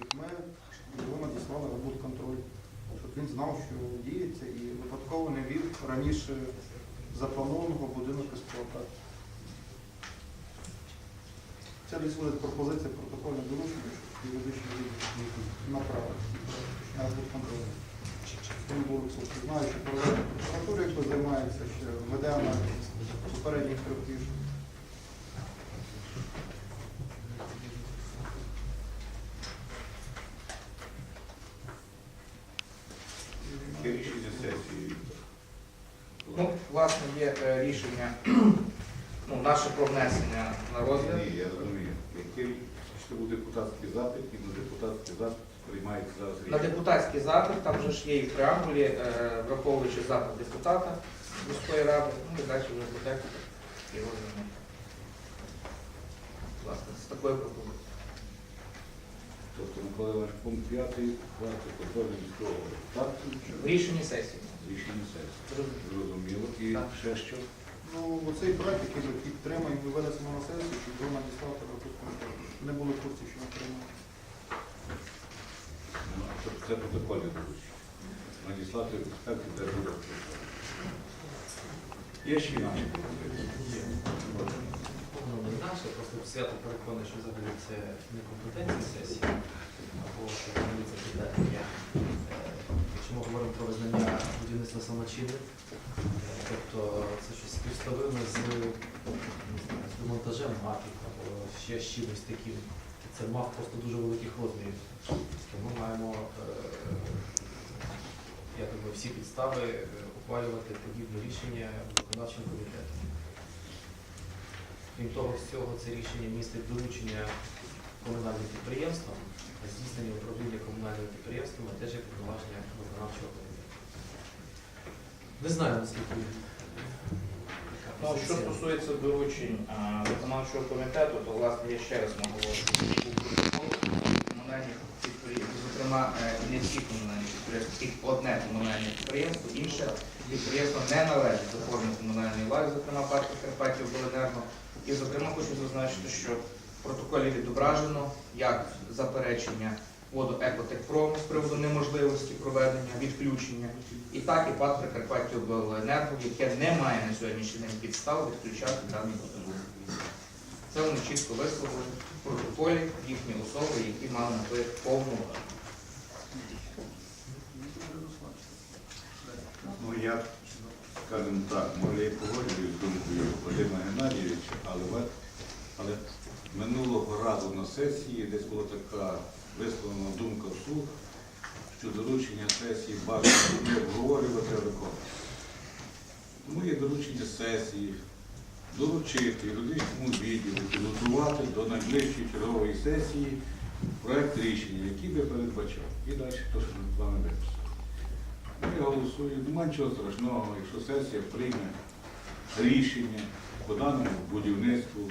Ми його надіслали на будконтроль, щоб він знав, що діється, і випадково не вів раніше запланованого будинок експлуатації. Це десь буде пропозиція протокольне доручення, щоб юридичний відділ направити на будконтроль. Він був знаю, що прокуратури, якби займається, ще веде аналіз попередніх років. Яке рішення сесії? Ну, власне, є е, рішення ну, наше про внесення на розгляд. Ні, я розумію. Який що був депутатський запит, і на депутатський запит приймається зараз На рішення. депутатський запит, там вже ж є і в преамбулі, е, враховуючи запит депутата міської ради, ну і далі вже буде і розгляд. Власне, з такою пропозицією. Микола Іванович, пункт 5, варто контролю міського так? В рішенні сесії. Рішення сесії. Зрозуміло. І Так. ще що? Ну, оцей проект, який ми підтримаємо і винесемо на сесію, щоб його надіслати на будконтроль. Не були в курсі, що ми приймаємо. Ну, тобто Це протокольне доручення. Надіслати експертів, де буде. Є ще наші пропозиції? Ну, не наше, просто свято переконаний, що взагалі це не компетенція сесії, або що це питання. Е, Якщо ми говоримо про визнання будівництва самочинним, е, тобто це щось співставиме з, з демонтажем мафів або ще з чимось таким. Це мав просто дуже великих розмірів. Ми маємо е, я думаю, всі підстави ухвалювати подібне рішення виконавчим комітетом. Крім того всього, це рішення містить доручення комунальним підприємствам, здійснення управління комунальними підприємствами теж є повноваження виконавчого комітету. Не знаю, наскільки Ну, що стосується доручень виконавчого комітету, то власне я ще раз наголошую, комунальних підприємств, зокрема е, не всі комунальні підприємства, тільки одне комунальне підприємство, інше підприємство не належить до форми комунальної влади, зокрема партії Карпатів Обленерго. І, зокрема, хочу зазначити, що в протоколі відображено як заперечення воду Екотехпрому з приводу неможливості проведення відключення, і так і ПАД Прикарпаття Обленерго, яке не має на сьогоднішній день підстав відключати даний будинок. Це вони чітко висловили в протоколі їхні особи, які мали на то повну владу. Ну, я, скажімо так, може я погоджуюсь з думкою Вадима Геннадійовича, але, але минулого разу на сесії десь була така висловлена думка вслух, що доручення сесії бажано не обговорювати, а виконувати. Тому є доручення сесії доручити юридичному відділу підготувати до найближчої чергової сесії проект рішення, який би передбачав. І далі то, що ми вами виписали. Я голосую, нема нічого страшного, якщо сесія прийме рішення по даному будівництву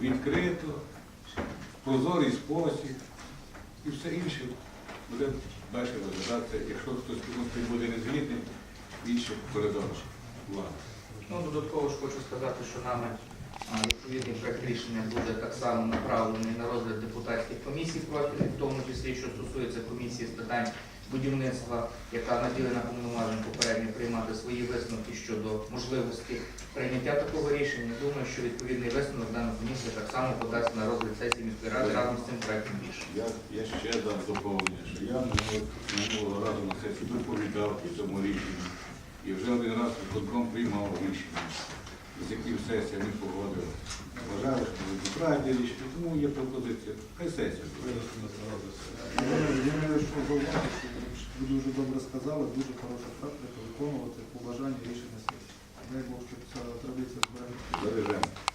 відкрито, в прозорий спосіб і все інше буде далі розглядатися. Якщо хтось буде не згідний, інше коридор влади. Ну, додатково ж хочу сказати, що нами відповідний проект рішення буде так само направлений на розгляд депутатських комісій профільних, в тому числі, що стосується комісії з питань будівництва, яка наділена повноважень попередньо приймати свої висновки щодо можливості прийняття такого рішення. Думаю, що відповідний висновок дана комісія так само подасть на розгляд сесії міської ради разом з цим проектом рішення. Я, я ще дам доповнення, що я минулого разу на сесії доповідав по цьому рішенню. І вже один раз виконком приймав рішення, з яким сесія не погодила. Вважаю, що це неправильне рішення, тому є пропозиція. Хай сесія. що зауважити, ви дуже добре сказали, дуже хороша практика виконувати побажання рішення сесії. Дай Бог, щоб ця традиція збереглася. Бережемо.